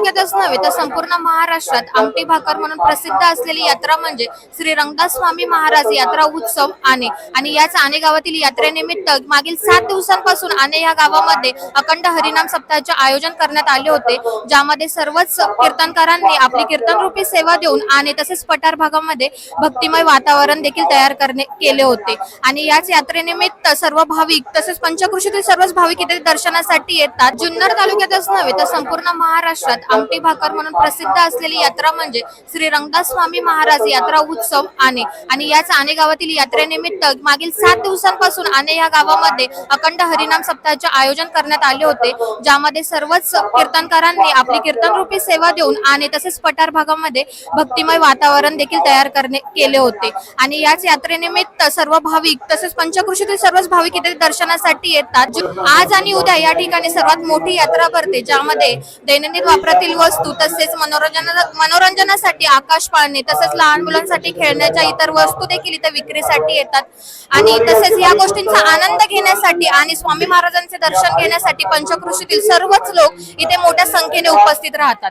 तालुक्यातच नव्हे तर संपूर्ण महाराष्ट्रात आमटी भाकर म्हणून प्रसिद्ध असलेली यात्रा म्हणजे श्री रंगदास स्वामी महाराज यात्रा उत्सव आणे आणि याच आणे गावातील यात्रेनिमित्त मागील सात दिवसांपासून आणे या गावामध्ये अखंड हरिनाम सप्ताहाचे आयोजन करण्यात आले होते ज्यामध्ये सर्वच कीर्तनकारांनी आपली कीर्तनरूपी सेवा देऊन आणि तसेच पठार भागामध्ये भक्तिमय वातावरण देखील तयार करणे केले होते. आणि याच यात्रेनिमित्त सर्व भाविक तसेच पंचकृषीतील सर्वच भाविक इथे दर्शनासाठी येतात. जुन्नर तालुक्यातच नव्हे तर संपूर्ण महाराष्ट्रात आमटी भाकर म्हणून प्रसिद्ध असलेली यात्रा म्हणजे श्री रंगदास स्वामी महाराज यात्रा उत्सव आणे. आणि याच आणे गावातील यात्रेनिमित्त मागील सात दिवसांपासून आणे या गावामध्ये अखंड हरिनाम सप्ताहाचे आयोजन करण्यात आले होते. ज्यामध्ये सर्वच कीर्तनकारांनी आपली कीर्तनरूपी सेवा देऊन आणि तसेच पठार भागामध्ये भक्तिमय वातावरण देखील तयार करणे केले होते. आणि याच यात्रेनिमित्त सर्व भाविक तसेच पंचकृषीतील सर्वच भाविक इथे दर्शनासाठी येतात. जो- आज आणि उद्या या ठिकाणी सर्वात मोठी यात्रा भरते ज्यामध्ये दैनंदिन वापरातील वस्तू तसेच मनोरंजना मनोरंजनासाठी आकाश पाळणे तसेच लहान मुलांसाठी खेळण्याच्या इतर वस्तू देखील इथे विक्रीसाठी येतात. आणि तसेच या गोष्टींचा आनंद घेण्यासाठी आणि स्वामी महाराजांचे दर्शन घेण्यासाठी पंचकृषीतील सर्वच लोक इथे मोठ्या संख्येने उपस्थित राहतात.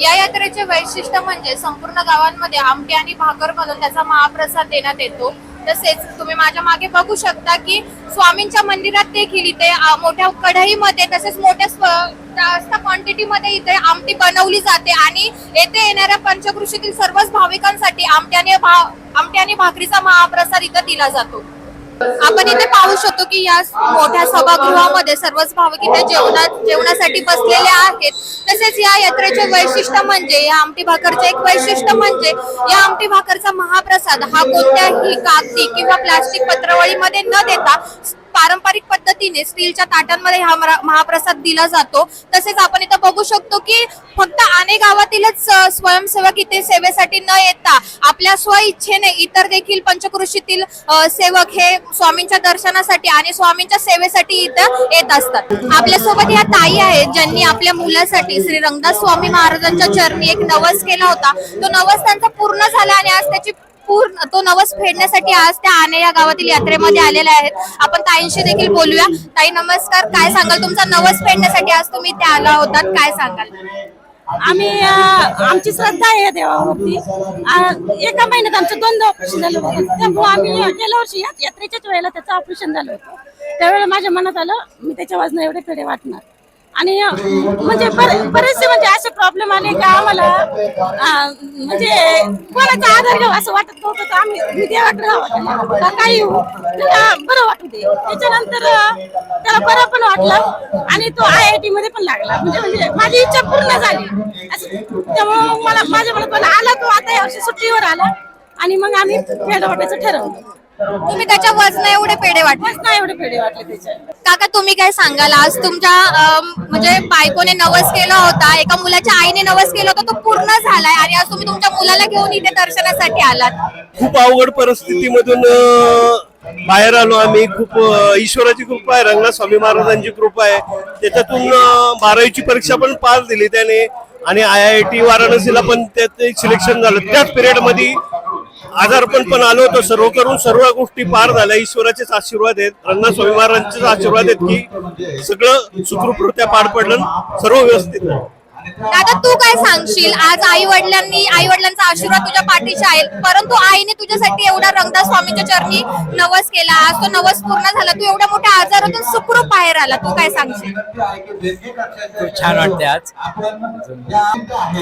या यात्रेचे वैशिष्ट्य म्हणजे संपूर्ण गावांमध्ये आमटी आणि भाकर म्हणून त्याचा महाप्रसाद देण्यात येतो. तसेच तुम्ही माझ्या मागे बघू शकता की स्वामींच्या मंदिरात देखील इथे मोठ्या कढईमध्ये तसेच मोठ्या स्व- जास्त क्वांटिटीमध्ये इथे आमटी बनवली जाते आणि येथे येणाऱ्या पंचकृषीतील सर्वच भाविकांसाठी आमट्याने भा- आमट्याने आणि भाकरीचा महाप्रसाद इथं दिला जातो. आपण इथे पाहू शकतो की या मोठ्या सभागृहामध्ये सर्वच भाविक इथे जेवणा जेवणासाठी बसलेले आहेत. तसेच या यात्रेचे वैशिष्ट्य म्हणजे या आमटी भाकरचे एक वैशिष्ट्य म्हणजे या आमटी भाकरचा महाप्रसाद हा कोणत्याही कागदी किंवा प्लास्टिक पत्रवळीमध्ये न देता पारंपरिक पद्धतीने स्टीलच्या ताटांमध्ये हा महाप्रसाद दिला जातो. तसेच आपण इथं बघू शकतो की फक्त अनेक गावातीलच स्वयंसेवक इथे सेवेसाठी न येता आपल्या स्व इच्छेने इतर देखील पंचकृषीतील सेवक हे स्वामींच्या दर्शनासाठी आणि स्वामींच्या सेवेसाठी इथं येत असतात. आपल्यासोबत या ताई आहेत ज्यांनी आपल्या मुलासाठी श्री रंगदास स्वामी महाराजांच्या चरणी एक नवस केला होता. तो नवस त्यांचा पूर्ण झाला आणि आज त्याची पूर्ण तो नवस फेडण्यासाठी आज त्या आणे या गावातील यात्रेमध्ये आलेल्या आहेत. आपण ताईंशी देखील बोलूया. ताई नमस्कार. काय सांगाल? तुमचा नवस फेडण्यासाठी आज तुम्ही इथे आला होतात. काय सांगाल? आम्ही आमची श्रद्धा आहे देवावरती. एका महिन्यात आमचं दोनदा ऑपरेशन झालं होतं. त्यामुळे आम्ही गेल्या वर्षी या- यात्रेच्याच वेळेला त्याचं ऑपरेशन झालं होतं. त्यावेळेला माझ्या मनात आलं मी त्याच्या वजन एवढे पेढे वाटणार. आणि म्हणजे बरेचसे म्हणजे असे प्रॉब्लेम आले का आम्हाला म्हणजे कोणाचा आधार घ्यावा असं वाटत नव्हतं तर आम्ही मी देवाकडे राहावं काही हो, त्याला बरं वाटू दे. त्याच्यानंतर त्याला बरं पण वाटलं आणि तो आय आय टी मध्ये पण लागला. म्हणजे म्हणजे माझी इच्छा पूर्ण झाली. असं त्यामुळं मला माझ्या मनात मला आला तो आता यावर्षी सुट्टीवर आला आणि मग आम्ही पेढे वाटायचं ठरवलं. तुम्ही त्याच्या वजन एवढे पेढे वाटले? नाही एवढे पेढे वाटले त्याचे. काका तुम्ही काय सांगाल? आज तुमच्या म्हणजे बायकोने नवस केला होता एका मुलाच्या आईने नवस केला होता तो पूर्ण झालाय आणि आज तुम्ही तुमच्या मुलाला घेऊन इथे दर्शनासाठी आलात. खूप अवघड परिस्थितीमधून अं, बाहेर आलो आम्ही. खूप अं, ईश्वराची कृपा आहे रंगनाथ स्वामी महाराजांची कृपा आहे. त्याच्यातून अं, बारावीची परीक्षा पण पास दिली त्याने. आणि आय आय टी वाराणसीला पण त्यात सिलेक्शन झालं. त्याच पिरियडमध्ये आजारपण पण आलो होतो. सर्व करून सर्व गोष्टी पार झाल्या. ईश्वराचेच आशीर्वाद आहेत. अण्णा स्वामी महाराजांचेच आशीर्वाद आहेत की सगळं सुखरूपरित्या पार पडलं सर्व व्यवस्थित दादा तू काय सांगशील? आज आई वडिलांनी आई वडिलांचा आशीर्वाद तुझ्या पाठीशी आहे. परंतु आईने तुझ्यासाठी एवढा रंगदास स्वामीच्या चरणी नवस केला. आज तो नवस पूर्ण झाला. तू एवढ्या मोठ्या आजारातून सुखरूप बाहेर आला. तू काय सांगशील? खूप छान वाटते आज.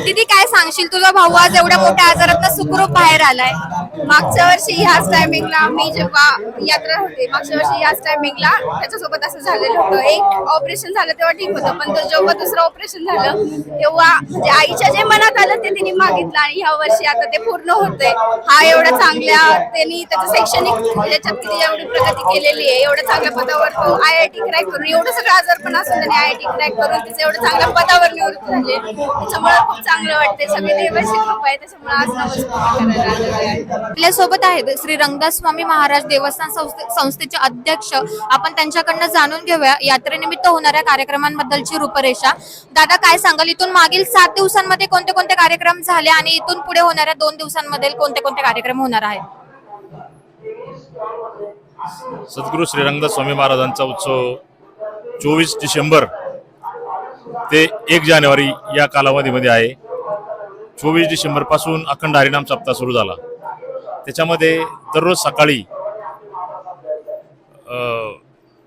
दीदी काय सांगशील? तुझा भाऊ आज एवढ्या मोठ्या आजारातून सुखरूप बाहेर आलाय. मागच्या वर्षी ह्याच टायमिंगला मी जेव्हा यात्रा होती मागच्या वर्षी ह्याच टायमिंगला त्याच्यासोबत असं झालेलं होतं. एक ऑपरेशन झालं तेव्हा ठीक होतं पण तो जेव्हा दुसरं ऑपरेशन झालं तेव्हा म्हणजे आईच्या जे मनात आलं ते तिने मागितलं आणि ह्या वर्षी आता ते पूर्ण होतंय. हा एवढा चांगल्या त्यांनी त्याचं शैक्षणिक याच्यात किती एवढी प्रगती केलेली आहे एवढ्या चांगल्या पदावर तो आय आय टी क्रॅक करून एवढं सगळं आजार पण असून त्याने आय आय टी क्रॅक करून तिचं एवढं चांगल्या पदावर निवृत्त झाले. त्याच्यामुळे खूप चांगलं वाटतंय. सगळे देवाची खूप आहे त्याच्यामुळे आज नमस्कार करायला आलेले आहे. आपल्यासोबत आहेत श्री रंगदास स्वामी महाराज देवस्थान संस्थेचे अध्यक्ष. आपण त्यांच्याकडनं जाणून घेऊया यात्रेनिमित्त होणाऱ्या कार्यक्रमांबद्दलची रूपरेषा. दादा काय सांगाल? इथून मागील सात दिवसांमध्ये कोणते कोणते कार्यक्रम झाले आणि इथून पुढे होणाऱ्या दोन दिवसांमध्ये कोणते कोणते कार्यक्रम होणार आहेत? सद्गुरू श्रीरंगदास स्वामी महाराजांचा उत्सव चोवीस डिसेंबर ते एक जानेवारी या कालावधीमध्ये आहे. चोवीस डिसेंबरपासून अखंड हरिनाम सप्ताह सुरू झाला. त्याच्यामध्ये दररोज सकाळी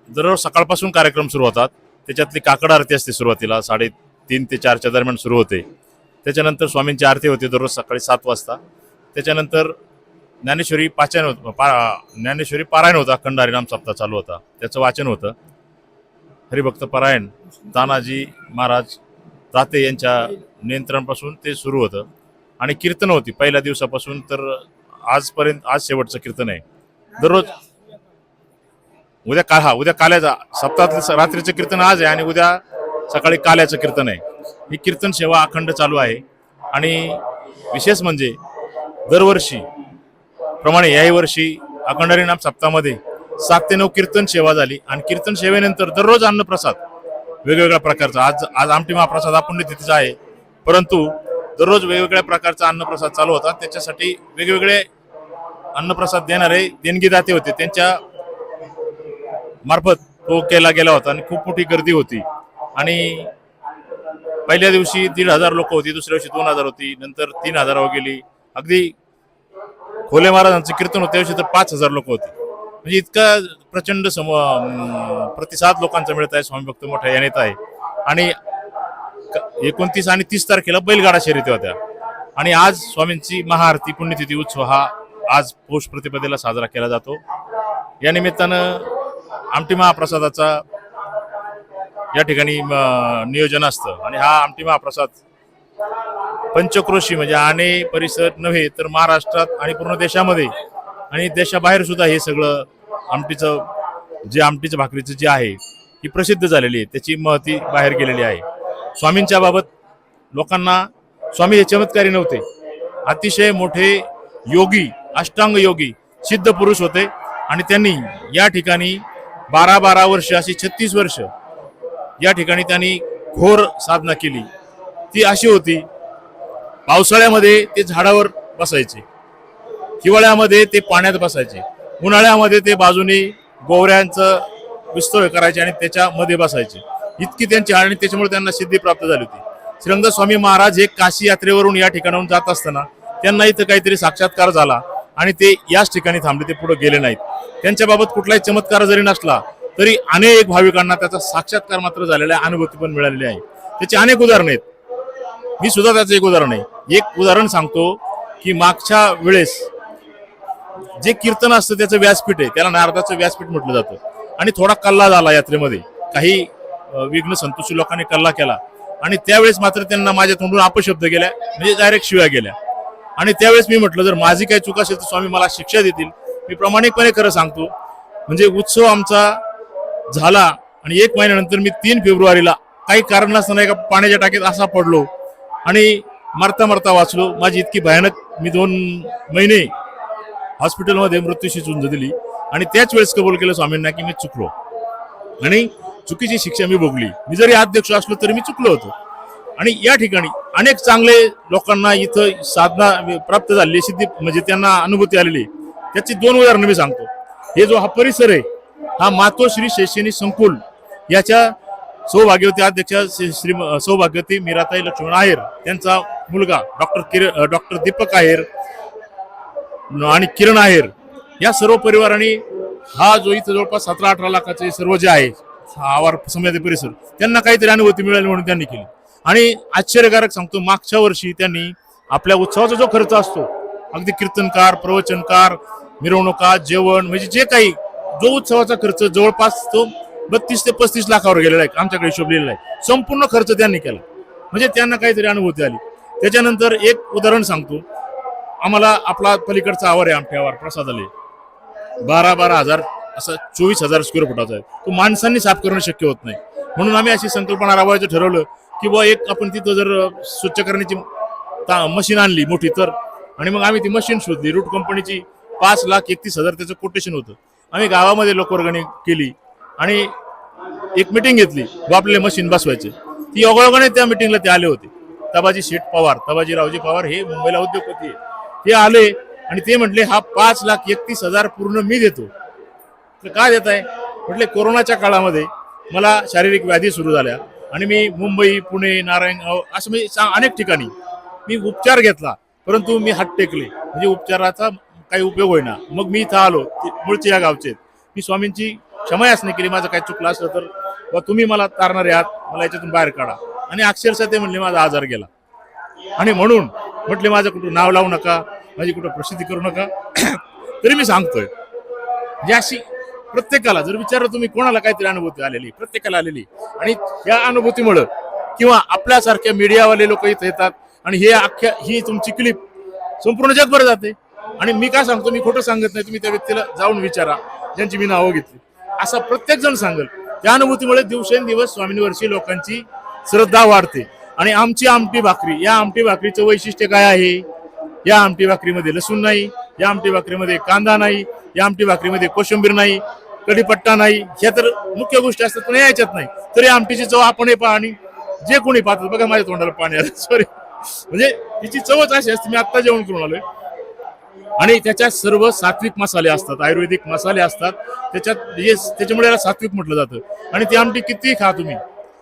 दररोज सकाळपासून कार्यक्रम सुरू होतात. त्याच्यातली काकड आरती असते सुरुवातीला साडेतीन ते चारच्या दरम्यान सुरू होते. त्याच्यानंतर स्वामींची आरती होते दररोज सकाळी सात वाजता. त्याच्यानंतर ज्ञानेश्वरी पाचन होत पा ज्ञानेश्वरी पारायण होता अखंड हरिनाम सप्ताह चालू होता. त्याचं वाचन होतं. हरिभक्त पारायण तानाजी महाराज ताते यांच्या नियंत्रणापासून ते सुरू होतं. आणि कीर्तन होती पहिल्या दिवसापासून तर आजपर्यंत आज शेवटचं कीर्तन आहे. दररोज उद्या का हा उद्या काल्याचा सप्ताहातलं रात्रीचं कीर्तन आज आहे आणि उद्या सकाळी काल्याचं कीर्तन आहे. ही कीर्तन सेवा अखंड चालू आहे. आणि विशेष म्हणजे दरवर्षी प्रमाणे याही वर्षी अखंड हरिनाम सप्ताहामध्ये सात ते नऊ कीर्तन सेवा झाली आणि कीर्तन सेवेनंतर दररोज अन्नप्रसाद वेगवेगळ्या प्रकारचा. आज आज आमटी महाप्रसाद आपण पुण्यतिथीचा आहे. परंतु दररोज वेगवेगळ्या प्रकारचा अन्नप्रसाद चालू होता. त्याच्यासाठी वेगवेगळे अन्नप्रसाद देणारे देणगीदाते होते. त्यांच्या मार्फत तो केला गेला होता आणि खूप मोठी गर्दी होती. आणि पहिल्या दिवशी दीड हजार लोक होती दुसऱ्या दिवशी दोन हजार होती नंतर तीन हजारावर हो गेली. अगदी खोले महाराजांचं कीर्तन होते त्या दिवशी तर पाच हजार लोक होते. म्हणजे इतका प्रचंड सम प्रतिसाद लोकांचा मिळत आहे स्वामी भक्त मोठ्या यानेत आहे. आणि एकोणतीस आणि तीस तारखेला बैलगाडा शर्यती होत्या. आणि आज स्वामींची महाआरती पुण्यतिथी उत्सव हा आज पौष प्रतिपदेला साजरा केला जातो. या निमित्तानं आमटी महाप्रसादाचा या ठिकाणी नियोजन असतं. आणि हा आमटी महाप्रसाद पंचक्रोशी म्हणजे आणे परिसर नव्हे तर महाराष्ट्रात आणि पूर्ण देशामध्ये आणि देशाबाहेर सुद्धा हे सगळं आमटीचं जे आमटीचं भाकरीचं जे आहे ही प्रसिद्ध झालेली आहे. त्याची महती बाहेर गेलेली आहे. स्वामींच्या बाबत लोकांना स्वामी हे चमत्कारी नव्हते. अतिशय मोठे योगी अष्टांग योगी सिद्ध पुरुष होते आणि त्यांनी या ठिकाणी बारा बारा वर्ष अशी छत्तीस वर्ष या ठिकाणी त्यांनी घोर साधना केली. ती अशी होती पावसाळ्यामध्ये ते झाडावर बसायचे हिवाळ्यामध्ये ते पाण्यात बसायचे उन्हाळ्यामध्ये ते बाजूने गोवऱ्यांचं विस्तव करायचे आणि त्याच्यामध्ये बसायचे. इतकी त्यांची आणि त्याच्यामुळे त्यांना सिद्धी प्राप्त झाली होती. श्रीरंग स्वामी महाराज हे काशी यात्रेवरून या ठिकाणाहून जात असताना त्यांना इथं काहीतरी साक्षात्कार झाला. आणि ते याच ठिकाणी थांबले ते पुढे गेले नाहीत. त्यांच्याबाबत कुठलाही चमत्कार जरी नसला तरी अनेक भाविकांना त्याचा साक्षात्कार मात्र झालेला आहे अनुभूती पण मिळालेली आहे. त्याची अनेक उदाहरणं आहेत. मी सुद्धा त्याचं एक उदाहरण आहे. एक उदाहरण सांगतो की मागच्या वेळेस जे कीर्तन असतं त्याचं व्यासपीठ आहे. त्याला नारदाचं व्यासपीठ म्हटलं जातं. आणि थोडा कल्ला झाला यात्रेमध्ये. काही विघ्न संतोषी लोकांनी कल्ला केला. आणि त्यावेळेस मात्र त्यांना माझ्या तोंडून अपशब्द गेल्या म्हणजे डायरेक्ट शिव्या गेल्या. आणि त्यावेळेस मी म्हटलं जर माझी काही चूक असेल तर स्वामी मला शिक्षा देतील. मी प्रामाणिकपणे खरं सांगतो म्हणजे उत्सव आमचा झाला आणि एक महिन्यानंतर मी तीन फेब्रुवारीला काही कारण नसताना एका पाण्याच्या टाकीत असा पडलो आणि मरता मरता वाचलो. माझी इतकी भयानक मी दोन महिने हॉस्पिटलमध्ये मृत्यूशी झुंज दिली आणि त्याच वेळेस कबूल केलं स्वामींना की मी चुकलो. आणि चुकीची शिक्षा मी भोगली. मी जरी अध्यक्ष असलो तरी मी चुकलो होतो. आणि या ठिकाणी अनेक चांगले लोकांना इथं साधना प्राप्त झाली सिद्धी म्हणजे त्यांना अनुभूती आलेली त्याची दोन उदाहरणं मी सांगतो. हे जो हा परिसर आहे हा मातोश्री शैक्षणिक संकुल याच्या सौभाग्यवती अध्यक्ष श्री श्री सौभाग्यवती मीराताई लक्ष्मण आहेर त्यांचा मुलगा डॉक्टर किर डॉक्टर दीपक आहेर आणि किरण आहेर या सर्व परिवाराने हा जो इथं जवळपास सतरा अठरा लाखाचे सर्व जे आहे आवार समुदाय परिसर त्यांना काहीतरी अनुभूती मिळाली म्हणून त्यांनी केली. आणि आश्चर्यकारक सांगतो मागच्या वर्षी त्यांनी आपल्या उत्सवाचा जो खर्च असतो अगदी कीर्तनकार प्रवचनकार मिरवणुका जेवण म्हणजे जे काही जो उत्सवाचा खर्च जवळपास तो बत्तीस ते पस्तीस लाखावर गेलेला आहे आमच्याकडे शोभलेला आहे. संपूर्ण खर्च त्यांनी केला. म्हणजे त्यांना काहीतरी अनुभूती आली. त्याच्यानंतर एक उदाहरण सांगतो. आम्हाला आपला पलीकडचा आवर आहे आमच्या प्रसाद आले. बारा बारा हजार असा चोवीस हजार स्क्वेअर फुटाचा आहे. तो माणसांनी साफ करणं शक्य होत नाही. म्हणून आम्ही अशी संकल्पना राबवायचं ठरवलं की बुवा एक आपण तिथं जर स्वच्छ करण्याची मशीन आणली मोठी तर आणि मग आम्ही ती मशीन शोधली. रूट कंपनीची पाच लाख एकतीस हजार त्याचं कोटेशन होतं. आम्ही गावामध्ये लोकवर्गणी केली आणि एक मिटिंग घेतली व मशीन बसवायचे. ती ओघळोघाने त्या मिटिंगला ते आले होते. तबाजी शेठ पवार तबाजी रावजी पवार हे मुंबईला उद्योगपती ते आले आणि ते म्हटले हा पाच लाख एकतीस हजार पूर्ण मी देतो. तर काय देत आहे म्हटले कोरोनाच्या काळामध्ये मला शारीरिक व्याधी सुरू झाल्या. आणि मी मुंबई पुणे नारायणगाव असं म्हणजे अनेक ठिकाणी. मी उपचार घेतला परंतु मी हात टेकले. म्हणजे उपचाराचा काही उपयोग होईना. मग मी इथं आलो मूळचे या गावचे. मी स्वामींची क्षमा याचना केली माझं काही चुकलं असलं तर. बुवा तुम्ही मला तारणारे आहात मला याच्यातून बाहेर काढा. आणि अक्षरशः ते म्हणले माझा आजार गेला. आणि म्हणून म्हटले माझं कुठं नाव लावू नका माझी कुठं प्रसिद्धी करू नका. तरी मी सांगतोय म्हणजे अशी प्रत्येकाला जर विचारलं तुम्ही कोणाला काहीतरी अनुभूती आलेली प्रत्येकाला आलेली आणि या अनुभूतीमुळं किंवा आपल्यासारख्या मीडियावाले लोक इथं येतात आणि हे अख्ख्या ही तुमची क्लिप संपूर्ण जगभर जाते. आणि मी काय सांगतो मी खोटं सांगत नाही तुम्ही त्या व्यक्तीला जाऊन विचारा ज्यांची मी नावं घेतली. असा प्रत्येक जण सांगेल. त्या अनुभूतीमुळे दिवसेंदिवस स्वामींवरची लोकांची श्रद्धा वाढते. आणि आमची आमटी भाकरी या आमटी भाकरीचं वैशिष्ट्य काय आहे? या आमटी भाकरीमध्ये लसूण नाही या आमटी भाकरीमध्ये कांदा नाही या आमटी भाकरीमध्ये कोशिंबीर नाही कढीपट्टा नाही ह्या तर मुख्य गोष्टी असतात पण याच्यात नाही. तरी आमटीची चव आपण पहा आणि जे कोणी पाहतात बघा माझ्या तोंडाला पाणी आलं सॉरी म्हणजे तिची चवच अशी असते मी आत्ता जेवण करून आलोय. आणि त्याच्यात सर्व सात्विक मसाले असतात आयुर्वेदिक मसाले असतात. त्याच्यात हे त्याच्यामुळे याला सात्विक म्हटलं जातं. आणि ती आमटी कितीही खा तुम्ही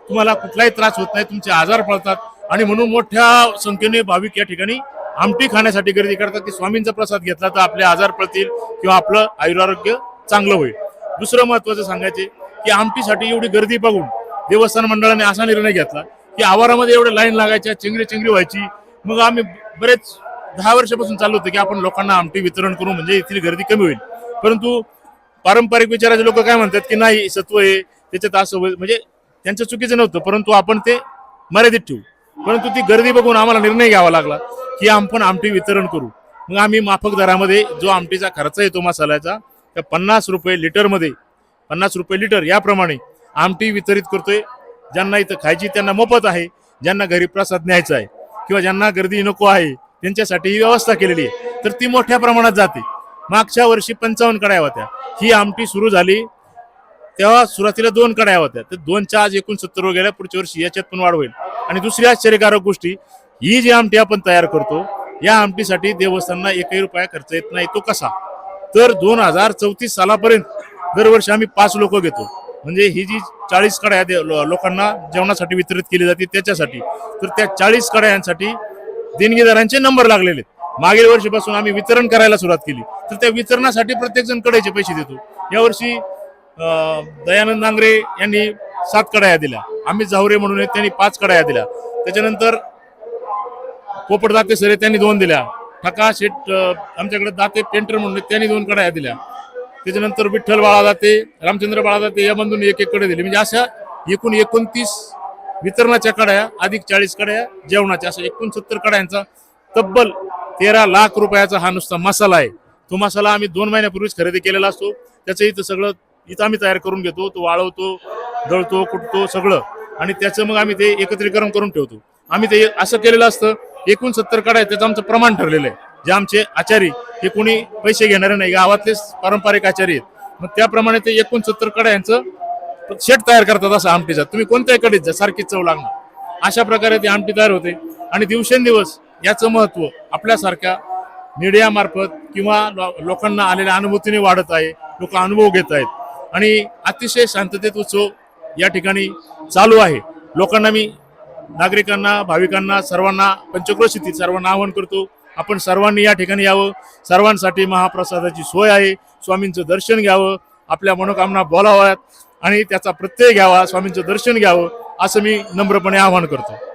तुम्हाला कुठलाही त्रास होत नाही तुमचे आजार पडतात आणि म्हणून मोठ्या संख्येने भाविक या ठिकाणी आमटी खाण्यासाठी गर्दी करतात. की स्वामींचा प्रसाद घेतला तर आपले आजार पळतील किंवा आपलं आयुरारोग्य चांगलं होईल. दुसरं महत्वाचं सांगायचे की आमटीसाठी एवढी गर्दी बघून देवस्थान मंडळाने असा निर्णय घेतला की आवारामध्ये एवढे लाईन लागायच्या चिंगरी चिंगरी व्हायची. मग आम्ही बरेच दहा वर्षापासून चालू होतं की आपण लोकांना आमटी वितरण करू म्हणजे इथली गर्दी कमी होईल. परंतु पारंपरिक विचाराचे लोक काय म्हणतात की नाही सत्व आहे त्याच्यात असं होईल. म्हणजे त्यांचं चुकीचं नव्हतं परंतु आपण ते मर्यादित ठेवू. परंतु ती गर्दी बघून आम्हाला निर्णय घ्यावा लागला. की आपण आमटी वितरण करू. मग आम्ही माफक दरामध्ये जो आमटीचा खर्च येतो मसाल्याचा त्या पन्नास रुपये लिटरमध्ये पन्नास रुपये लिटर याप्रमाणे आमटी वितरित करतोय. ज्यांना इथं खायची त्यांना मोफत आहे. ज्यांना घरी प्रसाद न्यायचा आहे किंवा ज्यांना गर्दी नको आहे त्यांच्यासाठी ही व्यवस्था केलेली आहे. तर ती मोठ्या प्रमाणात जाते. मागच्या वर्षी पंचावन्न कड्या होत्या. ही आमटी सुरू झाली. तेव्हा सुरुवातीला दोन कड्या होत्या. तर दोनच्या आज एकूण सत्तर गेल्या. पुढच्या वर्षी याच्यात पण वाढ होईल. आणि दुसरी आश्चर्यकारक गोष्टी ही जी आमटी आपण तयार करतो या आमटीसाठी देवस्थानना एकही रुपया खर्च येत नाही. तो कसा? तर दोन हजार चौतीस सालापर्यंत दरवर्षी आम्ही पाच लोक घेतो. म्हणजे ही जी चाळीस कड्या दे- लो- लोकांना जेवणासाठी वितरित केली जाते त्याच्यासाठी. तर त्या चाळीस कड्यांसाठी देणगीदारांचे नंबर लागलेले आहेत. मागील वर्षीपासून आम्ही वितरण करायला सुरुवात केली. तर त्या वितरणासाठी प्रत्येक जण कड्याचे पैसे देतो. यावर्षी दयानंद नांगरे यांनी सात कडाया दिल्या. आम्ही जावरे म्हणून त्यांनी पाच कडाया दिल्या. त्याच्यानंतर पोपट दाते सरे त्यांनी दोन दिल्या. ठका शेट आमच्याकडे दाते पेंटर म्हणून त्यांनी दोन कडाया दिल्या. त्याच्यानंतर विठ्ठल बाळा दाते रामचंद्र बाळा दाते या बंधून एक एक कडे दिली. म्हणजे अशा एकूण एकोणतीस वितरणाच्या कड्या अधिक चाळीस कड्या जेवणाच्या अशा एकोणसत्तर कड्यांचा तब्बल तेरा लाख रुपयाचा हा नुसता मसाला आहे. तो मसाला आम्ही दोन महिन्यापूर्वीच खरेदी केलेला असतो. त्याचं इथं सगळं इथं आम्ही तयार करून घेतो. तो वाळवतो दळतो कुटतो सगळं. आणि त्याचं मग आम्ही ते एकत्रीकरण करून ठेवतो. आम्ही ते असं केलेलं असतं एकूण सत्तर काढा आहे त्याचं आमचं प्रमाण ठरलेलं आहे. जे आमचे आचारी हे कोणी पैसे घेणारे नाही गावातलेच पारंपरिक आचारी आहेत. मग त्याप्रमाणे ते एकूण सत्तर काढा यांचं शेट तयार करतात असं आमटीचा. तुम्ही कोणत्याही कडेच जा सारखीच चव लागणार. अशा प्रकारे ते आमटी तयार होते. आणि दिवसेंदिवस याचं महत्त्व आपल्यासारख्या मीडियामार्फत किंवा लोकांना आलेल्या अनुभूतीने वाढत आहे. लोक अनुभव घेत आहेत. आणि अतिशय शांततेत उत्सव या ठिकाणी चालू आहे. लोकांना मी नागरिकांना भाविकांना सर्वांना पंचक्रोशीतील सर्वांना आवाहन करतो. आपण सर्वांनी या ठिकाणी यावं. सर्वांसाठी महाप्रसादाची सोय आहे. स्वामींचं दर्शन घ्यावं. आपल्या मनोकामना बोलाव्यात आणि त्याचा प्रत्यय घ्यावा. स्वामींचं दर्शन घ्यावं. असं मी नम्रपणे आवाहन करतो.